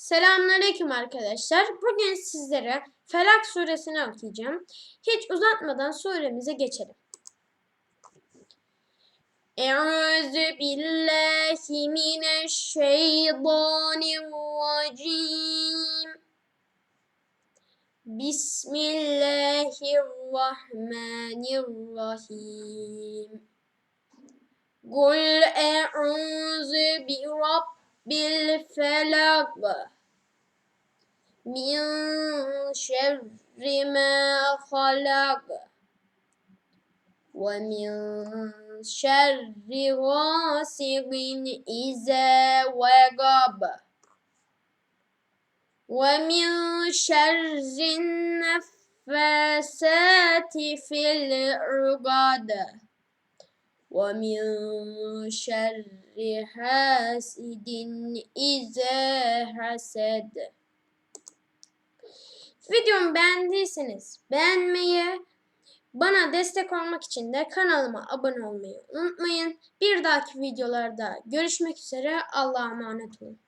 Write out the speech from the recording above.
Selamünaleyküm arkadaşlar. Bugün sizlere Felak suresini okuyacağım. Hiç uzatmadan suremize geçelim. Euzu billahi mineşşeytanirracim. Bismillahirrahmanirrahim. Kul e'uzu bi rabbil felak. من شر ما خلق ومن شر غاسق إذا وقب ومن شر النفاسات في العقد ومن شر حاسد إذا حسد Videomu beğendiyseniz beğenmeyi, bana destek olmak için de kanalıma abone olmayı unutmayın. Bir dahaki videolarda görüşmek üzere. Allah'a emanet olun.